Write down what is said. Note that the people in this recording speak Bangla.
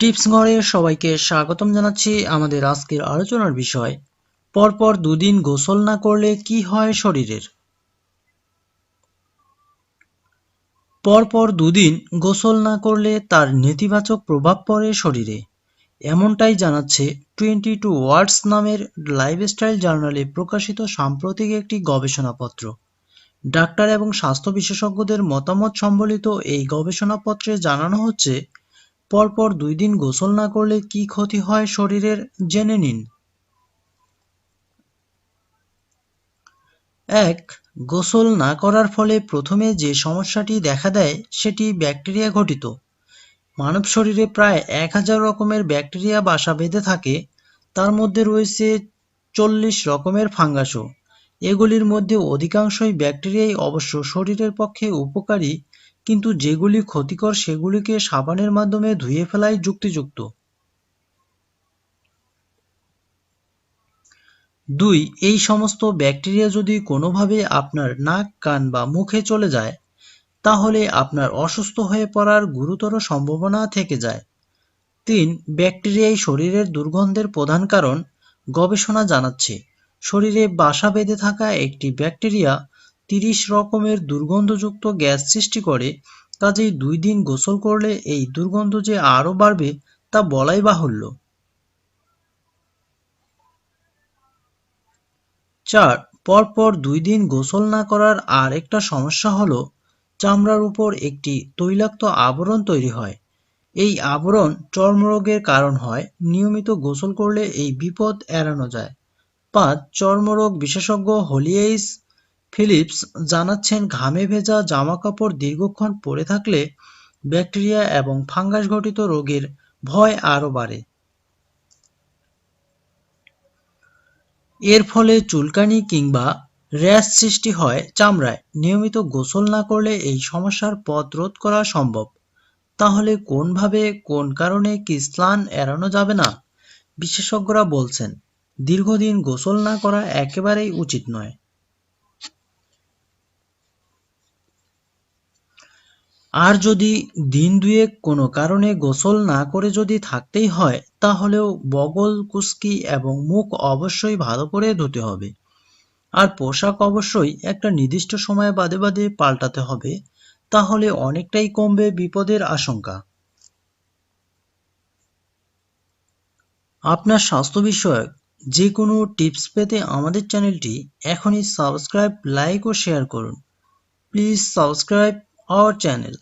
টিপস ঘরে সবাইকে স্বাগতম জানাচ্ছি আমাদের আজকের আলোচনার বিষয়। পরপর দুদিন গোসল না করলে কি হয় শরীরের? পরপর দুদিন গোসল না করলে তার নেতিবাচক প্রভাব পড়ে শরীরে। এমনটাই জানাচ্ছে টোয়েন্টি টু ওয়ার্ডস নামের লাইফস্টাইল জার্নালে প্রকাশিত সাম্প্রতিক একটি গবেষণাপত্র। ডাক্তার এবং স্বাস্থ্য বিশেষজ্ঞদের মতামত সম্বলিত এই গবেষণাপত্রে জানানো হচ্ছে পরপর দুই দিন গোসল না করলে কি ক্ষতি হয় শরীরের? জেনে নিন। এক, গোসল না করার ফলে প্রথমে যে সমস্যাটি দেখা দেয়, সেটি ব্যাকটেরিয়া ঘটিত। মানব শরীরে প্রায় এক হাজার রকমের ব্যাকটেরিয়া বাসা বেঁধে থাকে। তার মধ্যে রয়েছে চল্লিশ রকমের ফাঙ্গাসও। এগুলির মধ্যে অধিকাংশই ব্যাকটেরিয়াই অবশ্য শরীরের পক্ষে উপকারী কিন্তু যেগুলি ক্ষতিকর সেগুলিকে সাবানের মাধ্যমে ধুয়ে ফেলাই যুক্তিযুক্ত। দুই, এই সমস্ত ব্যাকটেরিয়া যদি কোনোভাবে আপনার নাক, কান বা মুখে চলে যায়, তাহলে আপনার অসুস্থ হয়ে পড়ার গুরুতর সম্ভাবনা থেকে যায়। তিন, ব্যাকটেরিয়াই শরীরের দুর্গন্ধের প্রধান কারণ, গবেষণা জানাচ্ছে। শরীরে বাসা বেঁধে থাকা একটি ব্যাকটেরিয়া তিরিশ রকমের দুর্গন্ধযুক্ত গ্যাস সৃষ্টি করে কাজেই দুই দিন গোসল করলে এই দুর্গন্ধ যে আরও বাড়বে, তা বলাই বাহুল্য। চার, পরপর দুই দিন গোসল না করার আর একটা সমস্যা হলো, চামড়ার উপর একটি তৈলাক্ত আবরণ তৈরি হয়। এই আবরণ চর্মরোগের কারণ হয়, নিয়মিত গোসল করলে এই বিপদ এড়ানো যায়। পাঁচ, চর্মরোগ বিশেষজ্ঞ হোলিয়েইস ফিলিপস জানাচ্ছেন ঘামে ভেজা জামাকাপড় দীর্ঘক্ষণ পরে থাকলে ব্যাকটেরিয়া এবং ফাঙ্গাস ঘটিত রোগের ভয় আরও বাড়ে। এর ফলে চুলকানি কিংবা র্যাশ সৃষ্টি হয় চামড়ায়। নিয়মিত গোসল না করলে এই সমস্যার পথ রোধ করা সম্ভব। তাহলে কোনভাবে, কোন কারণে কি স্নান এড়ানো যাবে না? বিশেষজ্ঞরা বলছেন, দীর্ঘদিন গোসল না করা একেবারেই উচিত নয়। আর যদি দিন দুয়েক কোনো কারণে গোসল না করে যদি থাকতেই হয়, তাহলেও বগল, কুস্কি এবং মুখ অবশ্যই ভালো করে ধুতে হবে। আর পোশাক অবশ্যই একটা নির্দিষ্ট সময় বাদে বাদে পাল্টাতে হবে, তাহলে অনেকটাই কমবে বিপদের আশঙ্কা। আপনার স্বাস্থ্য বিষয়ক যে কোনো টিপস পেতে আমাদের চ্যানেলটি এখনই সাবস্ক্রাইব, লাইক ও শেয়ার করুন। Please subscribe or channel